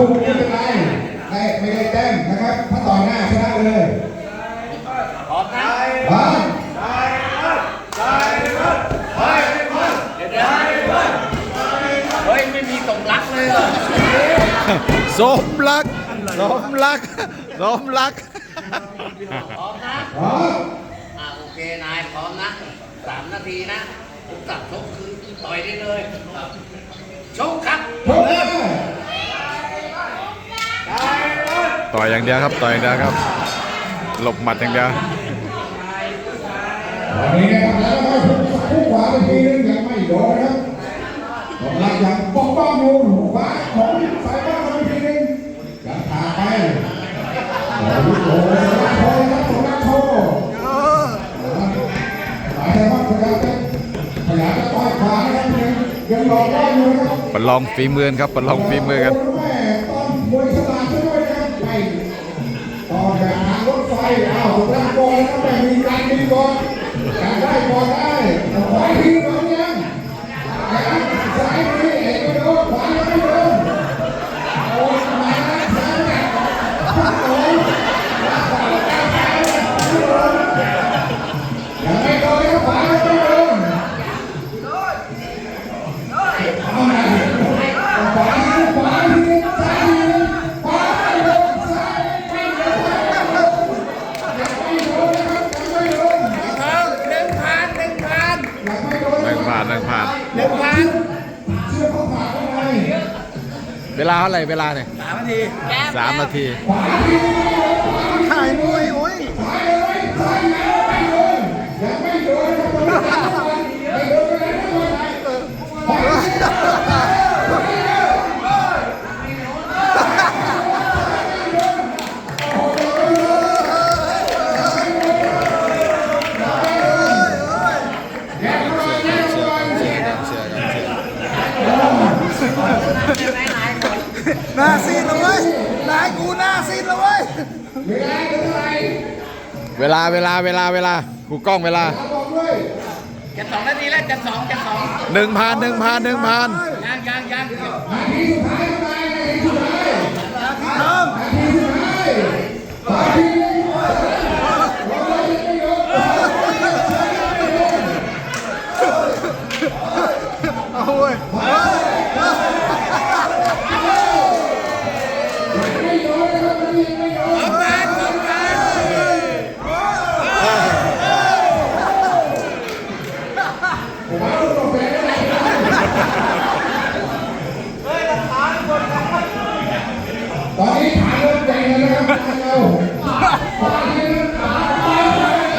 ถูกไม่เป็นไรไม่ได้แต้มนะครับ ถ้าต่อหน้าชนะเลยพร้อมนะพร้อมเฮ้ยไม่มีสมรักเลยสมรักสมรักสมรักพร้อมนะพร้อมโอเคนายพร้อมนะสามนาทีนะผมตัดชกคือต่อยได้เลยชกครับ ต่อยอย่างเดียวครับต่อยอย่างเดียวครับ หลบหมัดอย่างเดียวนี่นะครับแล้วก็ผู้ขวาไปทีนึงยังไม่โดนนะครับกำลังยังป้องป้องอยู่หัวขวาของสายบ้านไปทีนึงยังขาไปโอ้โหโอ้โหโอ้โหโอ้โหโอ้โหสายบ้านพยายามจะพยายามจะต่อยขวานะครับยังยัหลอได้อยู่นะครับประลองฝีมือครับประลองฝีมือกันมวยช เอาสผมรักบอลแล้วแต่มีการมีบอลอยากได้บอลได้ขอให้ทีมบอลางภาพหนึ่งพันเชื่อเขาฝากไว้เวลาเท่าไหร่เวลาเนี่ยสามนาทีสามนาทีถ่ายมวยโอ้ย เวลาเวลาเวลาเวลากูกล้องเวลาจะสองนาทีแล้วจะสองจะสองหนึ่งพันหนึ่งพันหนึ่งพันยังยังยังนาทีสุดท้ายนาทีสุดท้ายนาทีสุดท้ายนาทีสุดท้าย ให้ขาเริ่มใจกันนะครับเราขอให้เริ่มขา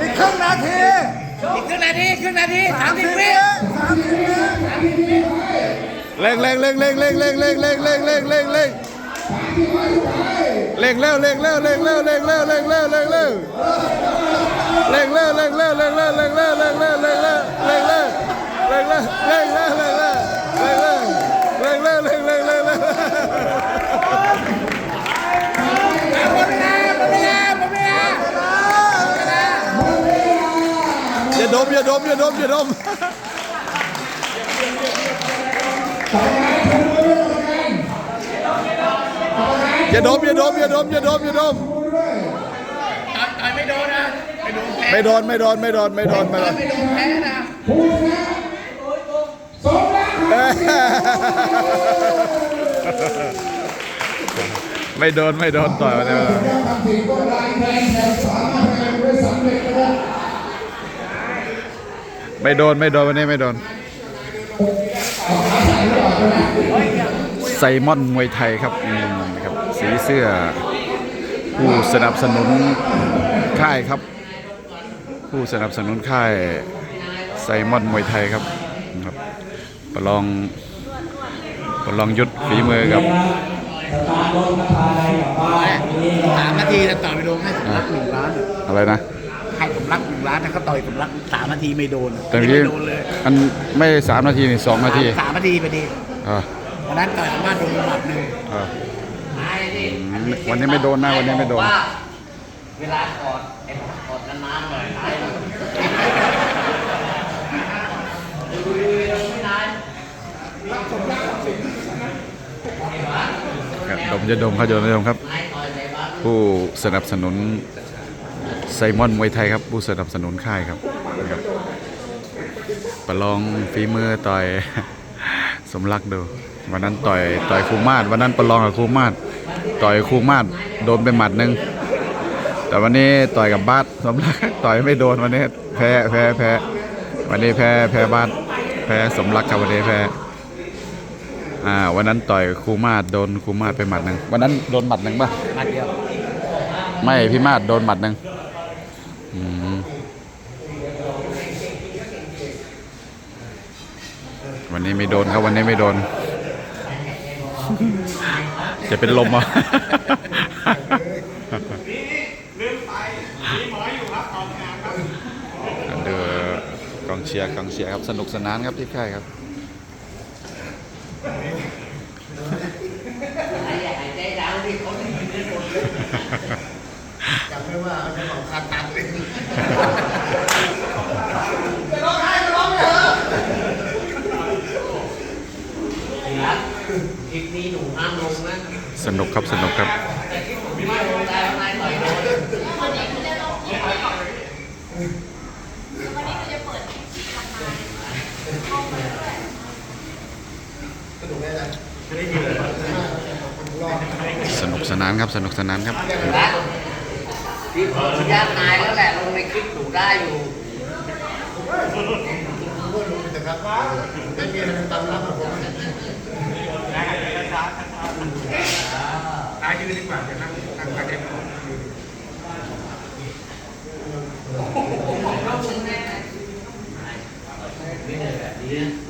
อีกครึ่งนาทีอีกครึ่งนาทีครึ่งนาทีสามสิบวิสามสิบวิสามสิบวิเร่งเร่งเร่งเร่งเร่งเร่งเร่งเร่งเร่งเร่งเร่งเร่งเร่งเร็วเร่งเร็วเร่งเร็วเร่งเร็วเร่งเร็วเร่งเร็วเร่งเร็วเร่งเร็วเร่งเร็วเร่งเร็วเร่งเร็ว กเลิงเลิงเลิงเลิงเลิงเลิงเลิงเลิงเลิงเลิงเลิงเลิงเลิกอย่าดมอย่าดมอย่าดมอย่าดมอย่าดมอย่าดมอย่าดมอย่าดมอย่าดมไม่โดนไม่โดนไม่โดนไม่โดนไม่โดนไม่โดน ไม่โดน ไม่โดนต่อยมาเลยเจ้าคำสิงก็ลายแทนนได้สำเร็จนะครับไม่โดน ไม่โดนวันนี้ไม่โดน ไซมอนมวยไทยครับอืมครับ สีเสื้อ ผู้สนับสนุนค่ายครับ ผู้สนับสนุนค่ายไซมอนมวยไทยครับครับ ประลองประลองยุทธฝีมือกับสามนาทีแล้วต่อยไม่โดนให้ผมรักหนึ่งล้านอะไรนะให้ผมรักหนึ่งล้านนะเขาต่อยผมรักสามนาทีไม่โดนแต่ไม่เมื่อกี้โดนเลยมันไม่สามนาทีนี่สองนาทีสามนาทีไปดีอ่าวันนั้นต่อยผมว่าโดนบาดหนึ่งอ่าวันนี้ไม่โดนนะวันนี้ไม่โดนเวลากอดไอ้กอดนานๆหน่อย คดมจะดมครับดมจะดมครับ ผู้สนับสนุนไซมอนมวยไทยครับ ผู้สนับสนุนค่ายครับครับประลองฝีมือต่อยสมรักดูวันนั้นต่อยต่อยครูมาดวันนั้นประลองกับครูมาดต่อยครูมาดโดนไปหมัดหนึ่งแต่วันนี้ต่อยกับบาสสมรักต่อยไม่โดนวันนี้แพ้แพ้แพ้วันนี้แพ้แพ้บาส พ้สมรักครับวันนี้แพ้อ่าวันนั้นต่อยครูมาศโดนครูมาศไปหมัดหนึ่งวันนั้นโดนหมัดหนึ่งป่ะมาเดียวไม่พี่มาดโดนหมัดหนึ่งอืมวันนี้ไม่โดนครับวันนี้ไม่โดน จะเป็นลมอะเดือ กองเชียร์กองเชียร์ครับสนุกสนานครับที่ค่ายครับไอ้ให้ใจดาวที่เขาได้ยินได้หมดเลยจำไม่ว่าจะบอกคาตัดเลยจะร้องไห้จะร้องเหรอครับอีกนี้หนูห้ามลงนะ สนุกครับสนุกครับแต่ที่ผมไม่ลงได้นายต่อยโดนวันนี้คือจะลงที่ไหนก่อนวันนี้คือจะเปิดทันมาเข้ามาด้วย สนุกสนานครับสนุกสนานครับนะที่ผมอนุญาตนายแล้วแหละลงในคลิปหนูได้อยู่ก็